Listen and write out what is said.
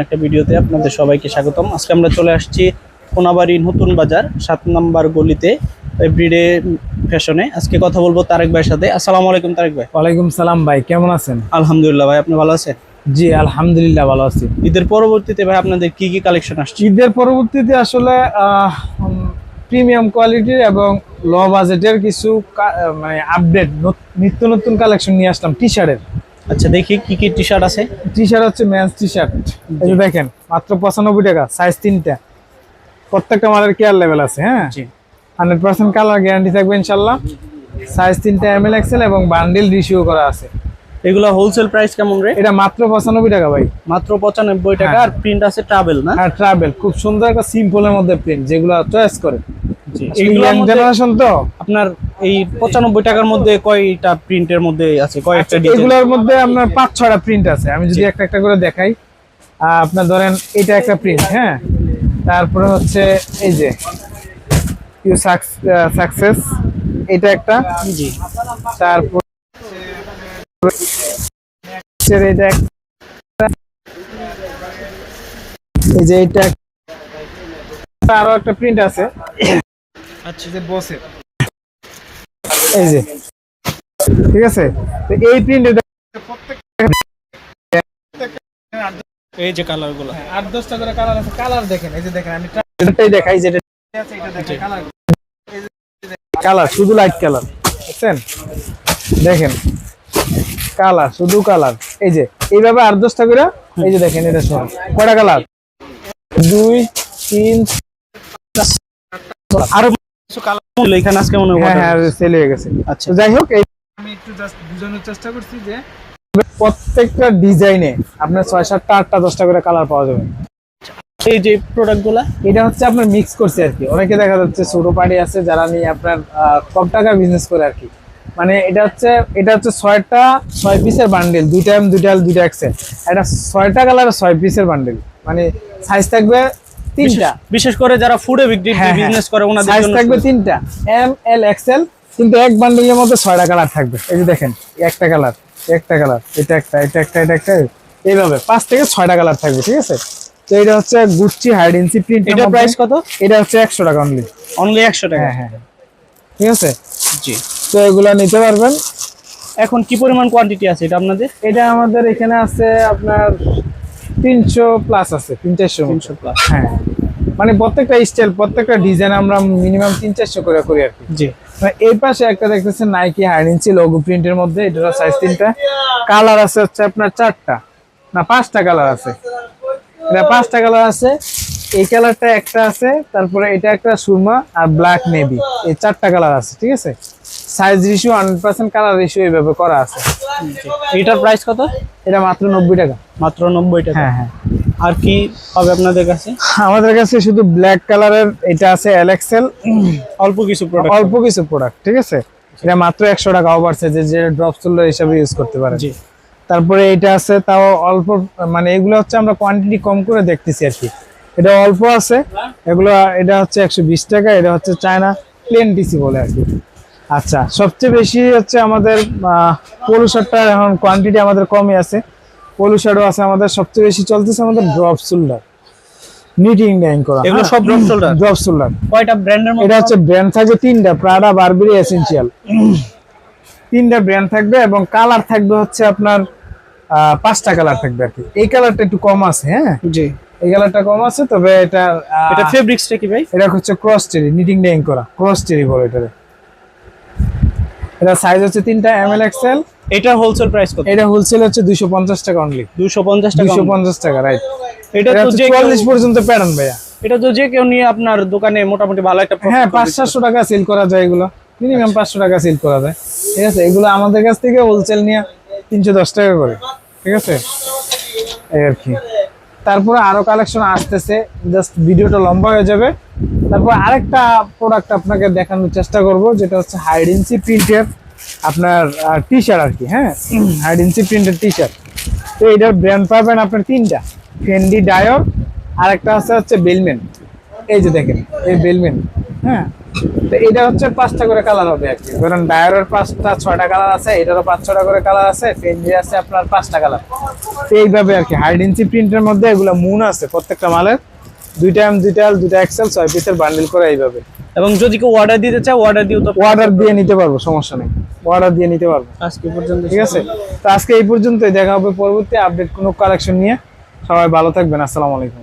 একটা ভিডিওতে আপনাদের সবাইকে স্বাগতম। আজকে আমরা চলে আসছি কোনাবাড়ি নতুন বাজার সাত নাম্বার গলিতে এভরিডে ফ্যাশনে আজকে কথা বলব তারেক ভাইয়ের সাথে। আসসালামু আলাইকুম তারেক ভাই। ওয়ালাইকুম সালাম ভাই কেমন আছেন? আলহামদুলিল্লাহ ভাই আপনি ভালো আছেন? জি আলহামদুলিল্লাহ ভালো আছি। ঈদের পরবর্তীতে ভাই আপনাদের কি কি কালেকশন আসছে? ঈদের পরবর্তীতে আসলে প্রিমিয়াম কোয়ালিটির এবং লো বাজেটের কিছু মানে আপডেট নিত্য নতুন কালেকশন নিয়ে আসলাম টি শার্টের আচ্ছা দেখি কি কি টি শার্ট আছে। টি শার্ট হচ্ছে মেন্স টি শার্ট এই যে দেখেন মাত্র পঁচানব্বই টাকা সাইজ তিনটা। প্রত্যেকটা মালের কেয়ার লেভেল আছে হ্যাঁ? জি। হান্ড্রেড পার্সেন্ট কালার গ্যারান্টি থাকবে ইনশাল্লাহ সাইজ তিনটা এম এল এক্সেল এবং বান্ডিল রিসিউ করা আছে। এগুলো হোলসেল প্রাইস কেমন রে? এটা মাত্র পঁচানব্বই টাকা ভাই। মাত্র পঁচানব্বই টাকা হ্যাঁ। আর প্রিন্ট আছে ট্রাভেল না? আর ট্রাভেল খুব সুন্দর একটা সিম্পলের মধ্যে প্রিন্ট যেগুলো চয়েস করে। জি। এগুলো জেনারেশন তো। আপনার এই পঁচানব্বই টাকার মধ্যে কয়টা প্রিন্টের মধ্যে আছে? কয়েকটা এগুলোর মধ্যে আপনার পাঁচ ছয়টা প্রিন্ট আছে। আমি যদি একটা একটা করে দেখাই আপনার ধরেন এটা একটা প্রিন্ট হ্যাঁ? তারপরে হচ্ছে এই যে ইউ সাকসেস এটা একটা। জি। তারপর এটা এই যে এটা আরও একটা প্রিন্ট আছে। আচ্ছা। যে বসে। এই যে। ঠিক আছে? তো এই এই যে কালারগুলো আট দশটা করে কালার আছে কালার দেখেন এই যে দেখেন আমি দেখাই যেটা কালার। শুধু লাইট কালার। বুঝছেন? দেখেন কালার শুধু কালার। এই যে এইভাবে আট দশটা করে এই যে দেখেন এটা সব। কয়টা কালার? দুই তিন আরও এখানে আজকে মনে হয় হ্যাঁ হ্যাঁ সেল হয়ে গেছে। আচ্ছা। যাই হোক আমি একটু জাস্ট বোঝানোর চেষ্টা করছি যে প্রত্যেকটা ডিজাইনে আপনার ছয় সাতটা আটটা দশটা করে কালার পাওয়া যাবে। এই যে প্রোডাক্টগুলা এটা হচ্ছে আপনার মিক্স করছে আর কি। অনেকে দেখা যাচ্ছে ছোট পার্টি আছে যারা নিয়ে আপনার কম টাকা বিজনেস করে আর কি। মানে এটা হচ্ছে এটা হচ্ছে ছয়টা ছয় পিসের বান্ডেল দুইটা এম দুইটা এল দুইটা এক্সেল এটা ছয়টা কালার ছয় পিসের বান্ডেল মানে সাইজ থাকবে তিনটা। বিশেষ করে যারা ফুডে বিক্রি হ্যাঁ, বিজনেস করে ওনাদের জন্য থাকবে তিনটা। এম এল এক্সেল কিন্তু এক বান্ডেলের মধ্যে ছয়টা কালার থাকবে। এই যে দেখেন একটা কালার একটা কালার এটা একটা এটা একটা এটা একটা। এইভাবে পাঁচ থেকে ছয়টা কালার থাকবে ঠিক আছে? তো এটা হচ্ছে গুচ্ছি হাইড ইঞ্চি প্রিন্ট এটা প্রাইস কত? এটা হচ্ছে একশো টাকা অনলি অনলি একশো টাকা। হ্যাঁ হ্যাঁ ঠিক আছে? জি। তো এগুলা নিতে পারবেন। এখন কি পরিমাণ কোয়ান্টিটি আছে এটা আপনাদের? এটা আমাদের এখানে আছে আপনার তিনশো প্লাস আছে তিন চারশো তিনশো প্লাস হ্যাঁ। মানে প্রত্যেকটা স্টাইল প্রত্যেকটা ডিজাইন আমরা মিনিমাম তিন চারশো করে করি আর কি। জি। মানে এই পাশে একটা দেখতেছেন নাইকি হাইড ইঞ্চি লোগো প্রিন্টের মধ্যে এটার সাইজ তিনটা। কালার আছে হচ্ছে আপনার চারটা। না পাঁচটা কালার আছে। এটা পাঁচটা কালার আছে। এই কালারটা একটা আছে তারপরে এটা একটা সুরমা আর ব্ল্যাক নেভি এই চারটা কালার আছে ঠিক আছে? Size ratio hundred percent colour ratio এইভাবে করা আছে। এটার প্রাইস কত? এটা মাত্র নব্বই টাকা। মাত্র নব্বই টাকা? হ্যাঁ হ্যাঁ। আর কি হবে আপনাদের কাছে? আমাদের কাছে শুধু ব্ল্যাক কালারের এটা আছে এলএক্সেল অল্প কিছু প্রোডাক্ট অল্প কিছু প্রোডাক্ট ঠিক আছে? এটা মাত্র একশো টাকা ওভার যে যে ড্রপ সোল্ডার হিসাবে ইউজ করতে পারেন। জি। তারপরে এটা আছে তাও অল্প মানে এগুলো হচ্ছে আমরা কোয়ান্টিটি কম করে দেখতেছি আর কি। এটা অল্প আছে এগুলো এটা হচ্ছে একশো বিশ টাকা এটা হচ্ছে চায়না প্লেন ডিসি বলে আর কি। আচ্ছা সবচেয়ে বেশি হচ্ছে আমাদের পলু শার্টটার এখন কোয়ান্টিটি আমাদের কমই আছে। পলু শার্টও আছে আমাদের সবচেয়ে বেশি চলতেছে আমাদের ড্রপ শোল্ডার নিটিং ডাইং করা এগুলো সব drop shoulder? ড্রপ শোল্ডার কয়টা ব্র্যান্ডের মধ্যে? এটা হচ্ছে ব্র্যান্ড থাকবে তিনটা প্রাডা বারবেরি এসেনশিয়াল তিনটা ব্র্যান্ড থাকবে এবং কালার থাকবে হচ্ছে আপনার পাঁচটা কালার থাকবে আর কি। এই কালারটা একটু কম আছে হ্যাঁ? জি। এই কালারটা কম আছে তবে এটা এটা ফেব্রিক্সটা কি ভাই? এটা হচ্ছে ক্রস চেরি নিটিং ডাইং করা ক্রস চেরি বলে এটারে। এটা সাইজ হচ্ছে তিনটা এম এল এক্সেল এটা হোলসেল প্রাইস কত? এটা হোলসেল হচ্ছে দুইশো পঞ্চাশ টাকা অনলি দুশো পঞ্চাশ টাকা দুইশো পঞ্চাশ টাকা রাইট এটা তো হচ্ছে যে কেউ- চুয়াল্লিশ পর্যন্ত প্যাটার্ন ভাইয়া। এটা তো যে কেউ নিয়ে আপনার দোকানে মোটামুটি ভালো একটা হ্যাঁ করবে। পাঁচ সাতশো টাকা সেল করা যায় এগুলো। মিনিমাম পাঁচশো টাকা সেল করা যায়। ঠিক আছে এগুলো আমাদের কাছ থেকে হোলসেল নিয়ে তিনশো দশ টাকা করে। ঠিক আছে? এই আর কি। তারপরে আরও কালেকশন আসতেছে। জাস্ট ভিডিওটা লম্বা হয়ে যাবে। তারপর আরেকটা প্রোডাক্ট আপনাকে দেখানোর চেষ্টা করব, যেটা হচ্ছে হাইডেন্সি প্রিন্টের আপনার টি শার্ট আর কি হ্যাঁ? হাইডেন্সি প্রিন্টের টি শার্ট তো এটার ব্র্যান্ড পাবেন আপনার তিনটা। ফেন্ডি ডায়র আর একটা আছে হচ্ছে বেলমেন এই যে দেখেন, এই বেলমেন হ্যাঁ? তো এটা হচ্ছে পাঁচটা করে কালার হবে আর কি। ধরেন ডায়ারের পাঁচটা ছয়টা কালার আছে এটারও পাঁচ ছয়টা করে কালার আছে ফেঞ্জি আছে আপনার পাঁচটা কালার তো এইভাবে আর কি হাইড ইঞ্চি প্রিন্টের মধ্যে এগুলো মুন আছে প্রত্যেকটা মালের। দুইটা এম দুইটা এল দুইটা এক্সেল ছয় পিসের বান্ডিল করে এইভাবে। এবং যদি কেউ অর্ডার দিতে চায় অর্ডার দিও তো অর্ডার দিয়ে নিতে পারব সমস্যা নেই। অর্ডার দিয়ে নিতে পারব। আজকে পর্যন্ত ঠিক আছে? তো আজকে এই পর্যন্তই দেখা হবে পরবর্তী আপডেট কোনো কালেকশন নিয়ে। সবাই ভালো থাকবেন আসসালামু আলাইকুম।